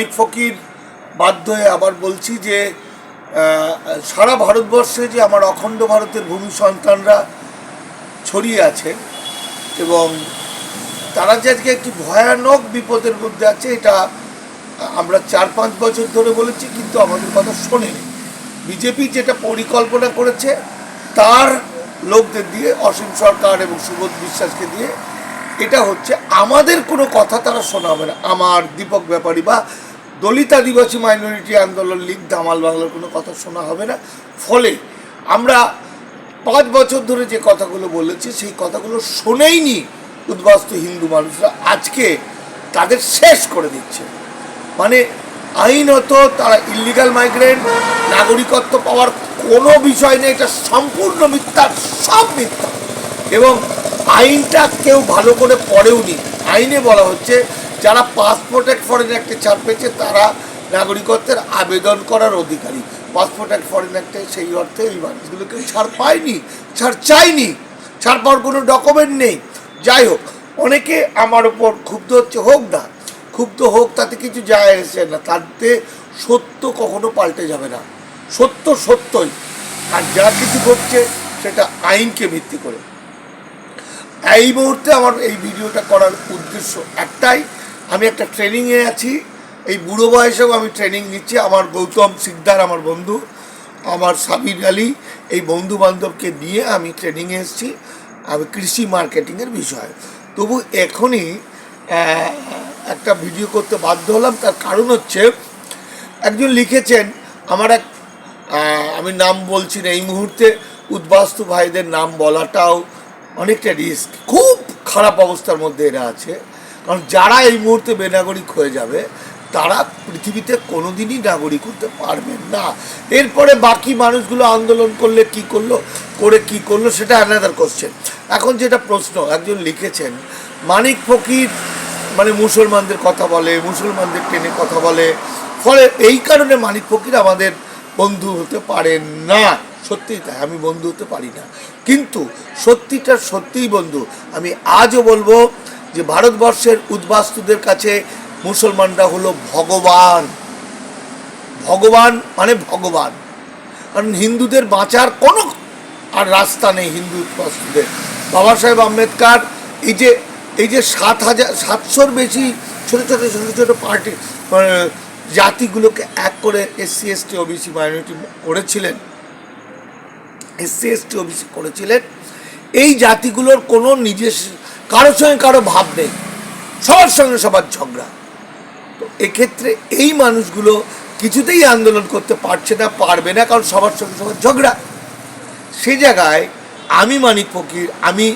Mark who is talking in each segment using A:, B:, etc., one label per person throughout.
A: মানিক ফকির, বাধ্য হয়ে আবার বলছি যে সারা ভারতবর্ষে যে আমার অখণ্ড ভারতের ভূমি সন্তানরা ছড়িয়ে আছে এবং তারা যে আজকে একটি ভয়ানক বিপদের মধ্যে আছে, এটা আমরা চার পাঁচ বছর ধরে বলেছি, কিন্তু আমাদের কথা শোনেনি। বিজেপি যেটা পরিকল্পনা করেছে, তার লোকদের দিয়ে, অসীম সরকার এবং সুবোধ বিশ্বাসকে দিয়ে, এটা হচ্ছে আমাদের কোনো কথা তারা শোনাবে না। আমার দীপক ব্যাপারী বা দলিত আদিবাসী মাইনরিটি আন্দোলন লীগ দামাল বাংলার কোনো কথা শোনা হবে না। ফলে আমরা পাঁচ বছর ধরে যে কথাগুলো বলেছি, সেই কথাগুলো শোনেইনি উদ্বাস্ত হিন্দু মানুষরা। আজকে তাদের শেষ করে দিচ্ছে। মানে আইনত তারা ইলিগাল মাইগ্রেন্ট নাগরিকত্ব পাওয়ার কোনো বিষয় নেই, এটা সম্পূর্ণ মিথ্যা, সব মিথ্যা। এবং আইনটা কেউ ভালো করে পড়েওনি। আইনে বলা হচ্ছে যারা পাসপোর্ট অ্যাক্ট ফরেন অ্যাক্টে ছাড় পেয়েছে, তারা নাগরিকত্বের আবেদন করার অধিকারী। পাসপোর্ট অ্যাক্ট ফরেন অ্যাক্টে সেই অর্থে এই মানুষগুলোকে ছাড় পায়নি, ছাড় চাইনি ছাড় পাওয়ার কোনো ডকুমেন্ট নেই। যাই হোক, অনেকে আমার ওপর ক্ষুব্ধ হচ্ছে, হোক না, ক্ষুব্ধ হোক, তাতে কিছু যায় আসে না, তাতে সত্য কখনো পাল্টে যাবে না। সত্য সত্যই। আর যা কিছু ঘটছে, সেটা আইনকে ভিত্তি করে। এই মুহূর্তে আমার এই ভিডিওটা করার উদ্দেশ্য একটাই আমি একটা ট্রেনিংয়ে আছি। এই বুড়ো বয়সেও আমি ট্রেনিং নিচ্ছি। আমার গৌতম সিকদার আমার বন্ধু, আমার সাবির আলী, এই বন্ধু বান্ধবকে নিয়ে আমি ট্রেনিংয়ে এসেছি। আমি কৃষি মার্কেটিংয়ের বিষয়। তবু এখনই একটা ভিডিও করতে বাধ্য হলাম। তার কারণ হচ্ছে, একজন লিখেছেন, আমার এক আমি নাম বলছি না এই মুহূর্তে। উদ্বাস্তু ভাইদের নাম বলাটাও অনেকটা রিস্ক খুব খারাপ অবস্থার মধ্যে এরা আছে। কারণ যারা এই মুহূর্তে বেনাগরিক হয়ে যাবে, তারা পৃথিবীতে কোনোদিনই নাগরিক হতে পারবেন না। এরপরে বাকি মানুষগুলো আন্দোলন করলে কি করল, করে কি করল, সেটা অ্যানাদার কোশ্চেন এখন যেটা প্রশ্ন, একজন লিখেছেন, মানিক ফকির মানে মুসলমানদের কথা বলে, মুসলমানদের টেনে কথা বলে, ফলে এই কারণে মানিক ফকির আমাদের বন্ধু হতে পারেন না। সত্যিই তাই, আমি বন্ধু হতে পারি না। কিন্তু সত্যিটা সত্যিই বন্ধু, আমি আজও বলব যে ভারতবর্ষের উদ্বাস্তুদের কাছে মুসলমানরা হলো ভগবান। ভগবান মানে ভগবান। কারণ হিন্দুদের বাঁচার কোনো আর রাস্তা নেই হিন্দু উদ্বাস্তুদের। বাবা সাহেব আম্বেদকর, এই যে এই যে সাত হাজার, সাতশোর বেশি ছোটো ছোটো ছোটো ছোটো পার্টি মানে জাতিগুলোকে এক করে এসসি, এসটি, ওবিসি, মাইনরিটি করেছিলেন। এসসি, এসটি, ওবিসি করেছিলেন। এই জাতিগুলোর কোনো নিজস্ব কারোর সঙ্গে কারও ভাব নেই, সবার সঙ্গে সবার ঝগড়া। তো এক্ষেত্রে এই মানুষগুলো কিছুতেই আন্দোলন করতে পারছে না, পারবে না, কারণ সবার সঙ্গে সবার ঝগড়া। সে জায়গায় আমি মানিক ফকির, আমি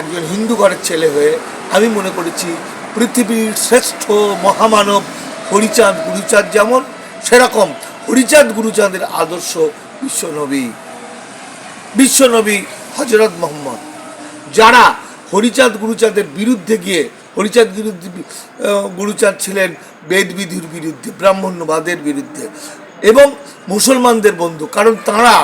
A: একজন হিন্দু ঘরের ছেলে হয়ে আমি মনে করেছি পৃথিবীর শ্রেষ্ঠ মহামানব হরিচাঁদ গুরুচাঁদ যেমন, সেরকম হরিচাঁদ গুরুচাঁদের আদর্শ বিশ্বনবী। বিশ্বনবী হজরত মোহাম্মদ। যারা হরিচাঁদ গুরুচাঁদের বিরুদ্ধে গিয়ে, হরিচাঁদ বিরুদ্ধে গুরুচাঁদ ছিলেন বেদবিধির বিরুদ্ধে, ব্রাহ্মণ্যবাদের বিরুদ্ধে, এবং মুসলমানদের বন্ধু, কারণ তারা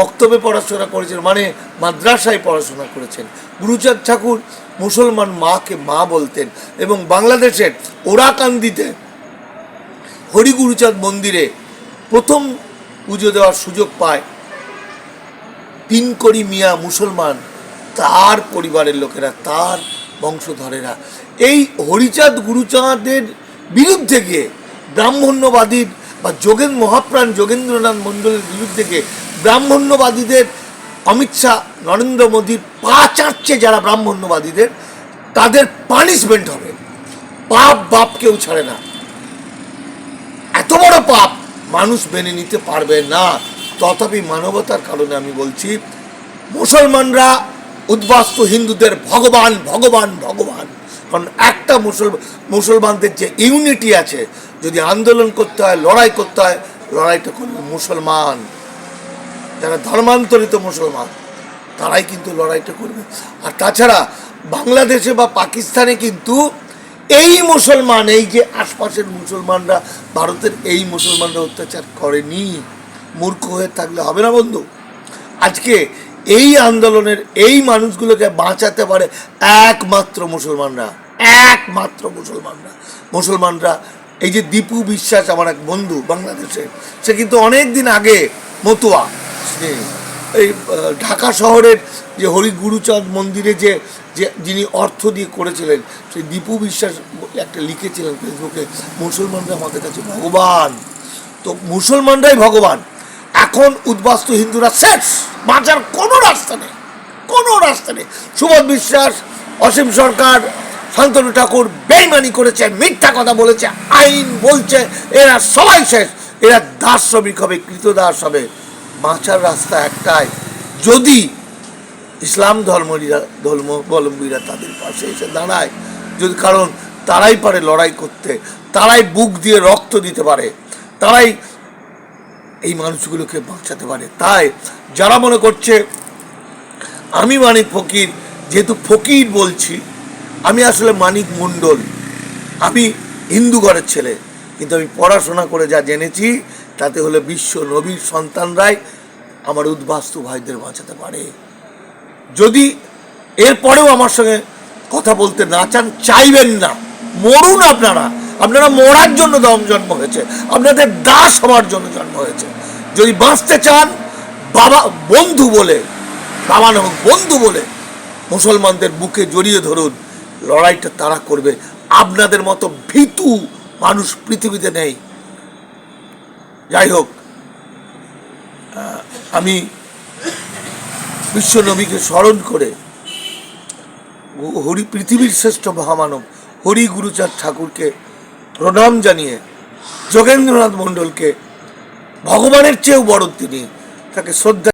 A: বক্তব্যে পড়াশোনা করেছেন মানে মাদ্রাসায় পড়াশোনা করেছেন। গুরুচাঁদ ঠাকুর মুসলমান মাকে মা বলতেন, এবং বাংলাদেশের ওরাকান্দিতে হরিগুরুচাঁদ মন্দিরে প্রথম পুজো দেওয়ার সুযোগ পায় পিনকড়ি মিয়া মুসলমান তার পরিবারের লোকেরা, তার বংশধরেরা। এই হরিচাঁদ গুরুচাঁদের বিরুদ্ধে গিয়ে ব্রাহ্মণ্যবাদীর বা যোগেন মহাপ্রাণ যোগেন্দ্রনাথ মণ্ডলের বিরুদ্ধে গিয়ে ব্রাহ্মণ্যবাদীদের, অমিত শাহ, নরেন্দ্র মোদীর পা চাটছে যারা ব্রাহ্মণ্যবাদীদের, তাদের পানিশমেন্ট হবে। পাপ বাপ কেউ ছাড়ে না। এত বড় পাপ মানুষ মেনে নিতে পারবে না। তথাপি মানবতার কারণে আমি বলছি, মুসলমানরা উদ্বাস্তু হিন্দুদের ভগবান ভগবান ভগবান। কারণ একটা মুসল মুসলমানদের যে ইউনিটি আছে, যদি আন্দোলন করতে হয়, লড়াই করতে হয় লড়াইটা করবে মুসলমান। যারা ধর্মান্তরিত মুসলমান, তারাই কিন্তু লড়াইটা করবে। আর তাছাড়া বাংলাদেশে বা পাকিস্তানে কিন্তু এই মুসলমান, এই যে আশপাশের মুসলমানরা, ভারতের এই মুসলমানরা অত্যাচার করেনি। মূর্খ হয়ে থাকলে হবে না বন্ধু। আজকে এই আন্দোলনের এই মানুষগুলোকে বাঁচাতে পারে একমাত্র মুসলমানরা একমাত্র মুসলমানরা। মুসলমানরা, এই যে দীপু বিশ্বাস আমার এক বন্ধু বাংলাদেশে, সে কিন্তু অনেক দিন আগে মতুয়া এই ঢাকা শহরের যে হরি গুরুচাঁদ মন্দিরে যে যিনি অর্থ দিয়ে করেছিলেন, সেই দীপু বিশ্বাস একটা লিখেছিলেন ফেসবুকে, মুসলমানরা আমাদের কাছে ভগবান। তো মুসলমানরাই ভগবান। এখন উদ্বাস্তু হিন্দুরা শেষ। বাঁচার কোনো রাস্তা নেই, কোনো রাস্তা নেই। সুবোধ বিশ্বাস, অসীম সরকার, শান্তনু ঠাকুর বেইমানি করেছে, মিথ্যা কথা বলেছে, আইন বলছে, এরা সবাই শেষ। এরা দাস শ্রমিক হবে কৃতদাস হবে। বাঁচার রাস্তা একটাই, যদি ইসলাম ধর্মীরা ধর্মাবলম্বীরা তাদের পাশে এসে দাঁড়ায়, যদি, কারণ তারাই পারে লড়াই করতে, তারাই বুক দিয়ে রক্ত দিতে পারে, তারাই এই মানুষগুলোকে বাঁচাতে পারে। তাই যারা মনে করছে, আমি মানিক ফকির, যেহেতু ফকির বলছি, আমি আসলে মানিক মণ্ডল। আমি হিন্দু ঘরের ছেলে, কিন্তু আমি পড়াশোনা করে যা জেনেছি, তাতে হলে বিশ্ব নবীর সন্তানরাই আমার উদ্বাস্তু ভাইদের বাঁচাতে পারে। যদি এরপরেও আমার সঙ্গে কথা বলতে না চান, চাইবেন না। মরুন আপনারা। আপনারা মরার জন্য দম জন্ম হয়েছে, আপনাদের দাস হওয়ার জন্য জন্ম হয়েছে। যদি বাঁচতে চান, বাবা, বন্ধু বলে, বাবা না বন্ধু বলে মুসলমানদের বুকে জড়িয়ে ধরুন, লড়াইটা তারা করবে। আপনাদের মতো ভীতু মানুষ পৃথিবীতে নেই। যাই হোক আমি বিশ্ব নবীকে স্মরণ করে হরি, পৃথিবীর শ্রেষ্ঠ মহামানব হরি গুরুচাঁদ ঠাকুরকে প্রণাম জানিয়ে যোগেন্দ্রনাথ মণ্ডলকে ভগবানের চেয়েও বড় তিনি তাকে শ্রদ্ধা